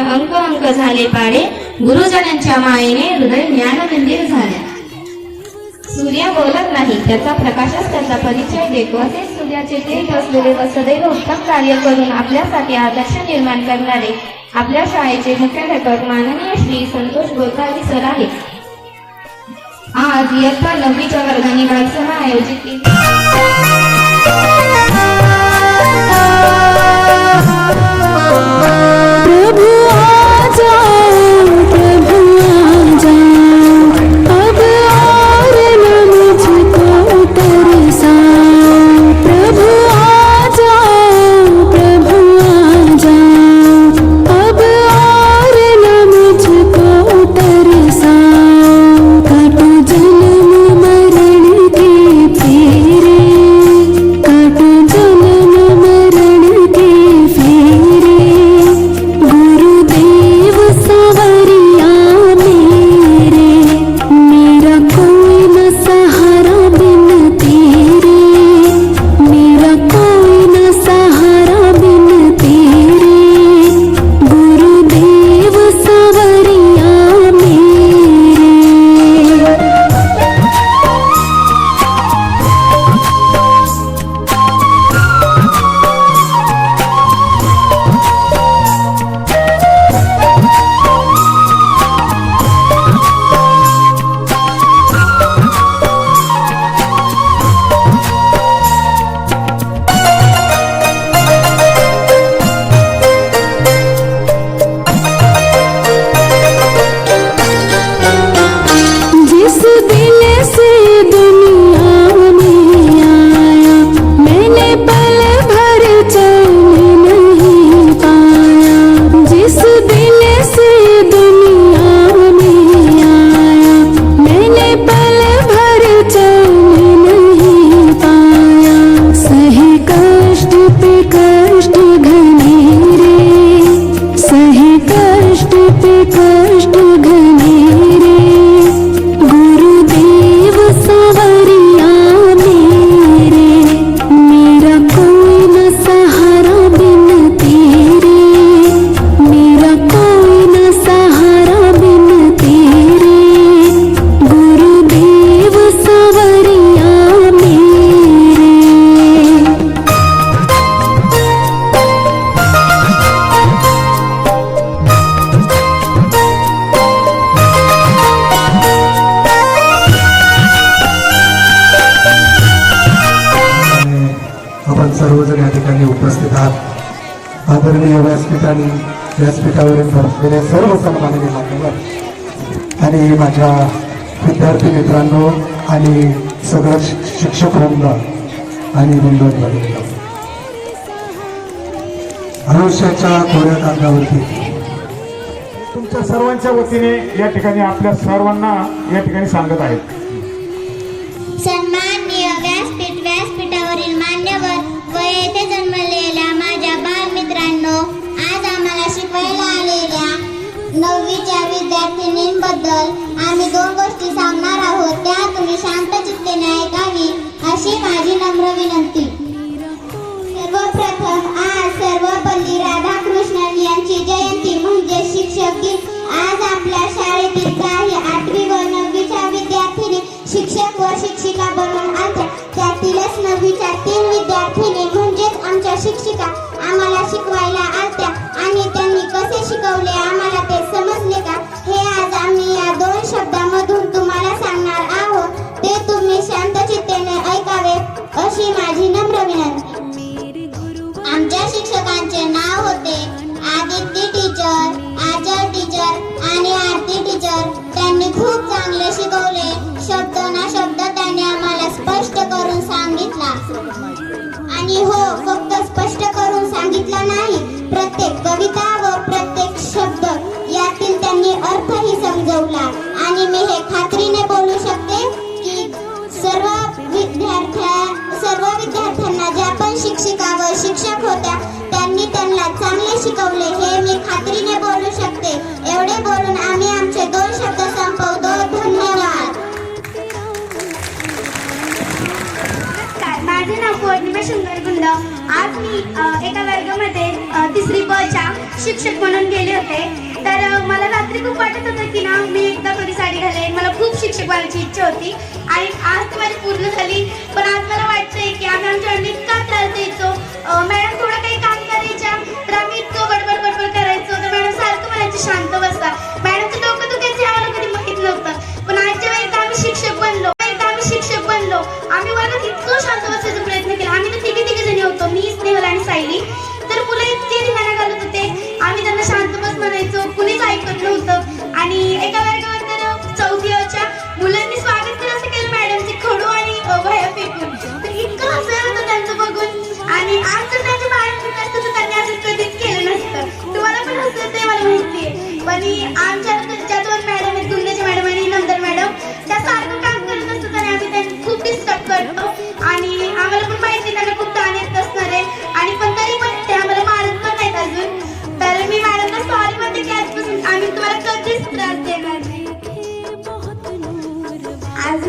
अंक अंक झाले पाडे गुरुजनांच्या मायेने हृदय ज्ञान मंदिर झाले. सूर्य बोलत नाही त्याचा प्रकाशच त्याचा परिचय देतो. असे सूर्याचे तेज असलेले व सदैव उत्तम कार्य करून आपल्यासाठी आदर्श निर्माण करणारे आपल्या शाळेचे मुख्याध्यापक माननीय श्री संतोष गोतारी सर आहेत आज इयत्ता नववीच्या वर्गाने कार्यशाळा आयोजित केली. व्यासपीठावरून बसलेले सर्व सन्माननीय मान्यवर आणि माझ्या विद्यार्थी मित्रांनो आणि सगळं शिक्षक वृंद आणि बंधुत्वृंद आयुष्याच्या कोऱ्या कागदावरती तुमच्या सर्वांच्या वतीने या ठिकाणी आपल्या सर्वांना या ठिकाणी सांगत आहेत सन्माननीय व्यासपीठ व्यासपीठावरील मान्यवर व येथे जन्मले नववीच्या विद्यार्थिनींबद्दल आम्ही दोन गोष्टी सांगणार आहोत. त्या तुम्ही शांत चित्तेने ऐकावी अशी माझी नम्र विनंती. सर्वप्रथम आज सर्वपल्ली राधाकृष्णन यांची जयंती. म्हणजे शिक्षक दिन. आज आपल्या शाळेतील काही आठवी व नववीच्या विद्यार्थिनी शिक्षक व शिक्षिका बनून आमच्या त्यातीलच नववीच्या तीन विद्यार्थिनी म्हणजेच आमच्या शिक्षिका आम्हाला शिकवायला आल्या आणि त्यांनी कसे शिकवले आम्हाला ते समजले का? हे आज आम्ही या दोन शब्दामधून तुम्हाला सांगणार आहोत. ते तुम्ही शांत चित्तेने ऐकावे अशी माझी नम्र विनंती. आमच्या शिक्षकांचे नाव होते आदित्य टीचर आचल टीचर आणि आरती टीचर त्यांनी खूप चांगले शिकवले. शब्द ना शब्द त्यांनी आम्हाला स्पष्ट करून सांगितला. आणि हो फक्त स्पष्ट शंकर गुंड आज मी एका वर्गामध्ये तिसरी ब च्या शिक्षक म्हणून गेले होते. तर मला रात्री खूप वाटत होतं की ना मी एकदा कधी साडी घालेन. मला खूप शिक्षक व्हायची इच्छा होती. आणि आज ती माझी पूर्ण झाली. पण आज मला वाटतंय की आम्ही आमच्या वेळेला इतका त्रास द्यायचो? मॅडम थोडं काही काम करायच्या. तर आम्ही इतकं बडबड बडबड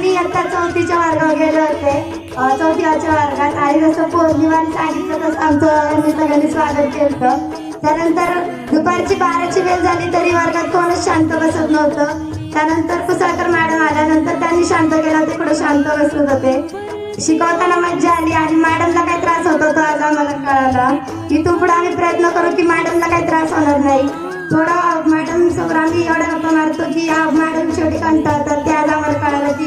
मी आता चौथीच्या वर्गावर गेले होते. चौथीच्या वर्गात आणि जसं पौर्णिमाने सांगितलं तसं आमचं आम्ही सगळ्यांनी स्वागत केलं त्यानंतर दुपारची बाराची वेळ झाली तरी वर्गात कोणच शांत बसत नव्हतं. त्यानंतर कुसाळकर मॅडम आल्यानंतर त्यांनी शांत केलं तिकडं शांत बसत होते. शिकवताना मज्जा आली आणि मॅडमला काही त्रास होत होता आज आम्हाला कळाला. इथून पुढे आम्ही प्रयत्न करू की मॅडमला काही त्रास होणार नाही. थोडं मॅडम आम्ही एवढ्या गप्पा मारतो की या मॅडम शेवटी कंटाळतात ते आज आम्हाला कळालं की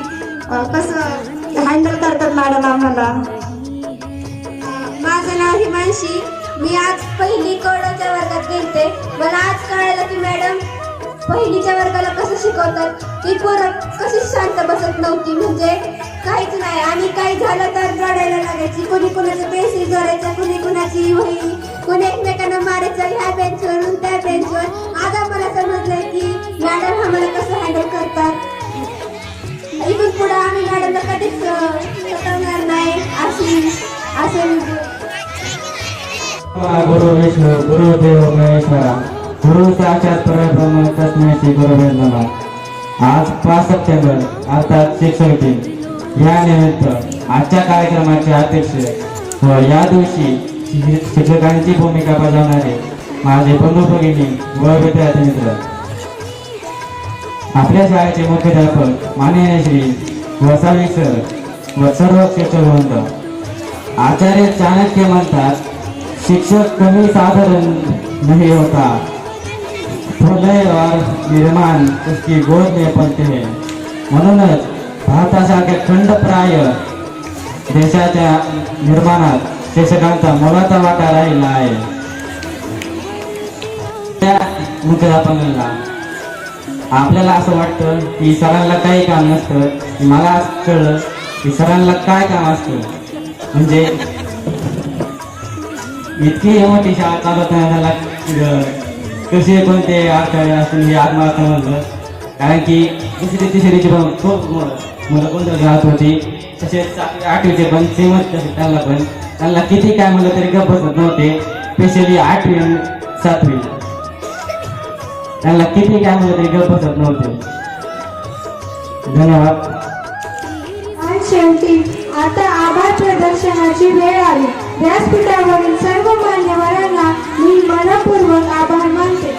कसं हँडल करतात मॅडम आम्हाला. माझं नाव हिमांशी. मी आज पहिली कडच्या वर्गात गेलते. मला आज कळालं की मॅडम पहिलीच्या वर्गाला कसं शिकवतात? ती पोरं कशी शांत बसत नव्हती? म्हणजे काहीच नाही. आणि काही झालं तर रडायला लागायची. कोणी कोणाचं पेन्सिल जोडायचं कोणी कोणाची वही बेंचवर ह्या बेंचवरून त्या बेंचवर आता मला समजलंय की मॅडम आम्हाला कसं हँडल करतात. इथून पुढे आम्ही मॅडमला कधीच सतवणार नाही अशी असं गुरु विष्णू गुरुदेव महेश्वरा गुरु साक्षात परब्रह्म तस्मै श्री गुरुवे नमः. आज पाच सप्टेंबर अर्थात शिक्षक दिन. या निमित्त आजच्या कार्यक्रमाचे अध्यक्ष व या दिवशी शिक्षकांची भूमिका बजावणारे माझे बंधू भगिनी व विद्यार्थी मित्र. आपल्या शाळेचे मुख्याध्यापक माननीय श्री वसावी सर व सर्व शिक्षक आचार्य चाणक्य म्हणतात शिक्षक कमी साधारण नहीं होता. प्रलय और निर्माण उसकी गोद में पलते हैं. म्हणूनच भारतासारख्या खंडप्राय देशाच्या निर्माणात शिक्षकांचा मोलाचा वाटा राहिला आहे. त्या मुख्याध्यापकांना आपल्याला असं वाटतं की सरांना काही काम नसतं. मला असं कळलं की सरांना काय काम असतं. म्हणजे इतकी मोठी शाळा चालत नाही त्याला कसे कोणते अडथळे असतील हे आत्महत्या म्हणलं कारण की दुसरी तिसरीची पण खूप मुलं कोणत्या राहत होती. तसेच आठवीचे पण सेमच तसे त्यांना पण. त्यांना किती काय म्हणलं तरी गप्प बसत नव्हते. स्पेशली आठवी आणि सातवी. त्यांना किती काय म्हणलं तरी गप्प बसत नव्हते. धन्यवाद. आज शेवटी आता आभार प्रदर्शनाची वेळ आली. व्यासपीठावरील सर्व मान्यवरांना मी मनपूर्वक आभार मानते.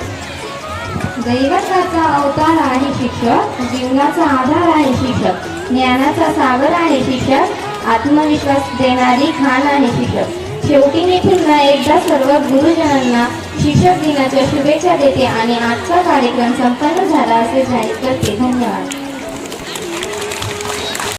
दैवताचा अवतार आहे शिक्षक जीवनाचा आधार आहे शिक्षक ज्ञानाचा सागर आहे शिक्षक आत्मविश्वास देणारी खाण आहे शिक्षक. शेवटी मी पुन्हा एकदा सर्व गुरुजनांना शिक्षक दिनाच्या शुभेच्छा देते आणि आजचा कार्यक्रम संपन्न झाला असे जाहीर करते. धन्यवाद.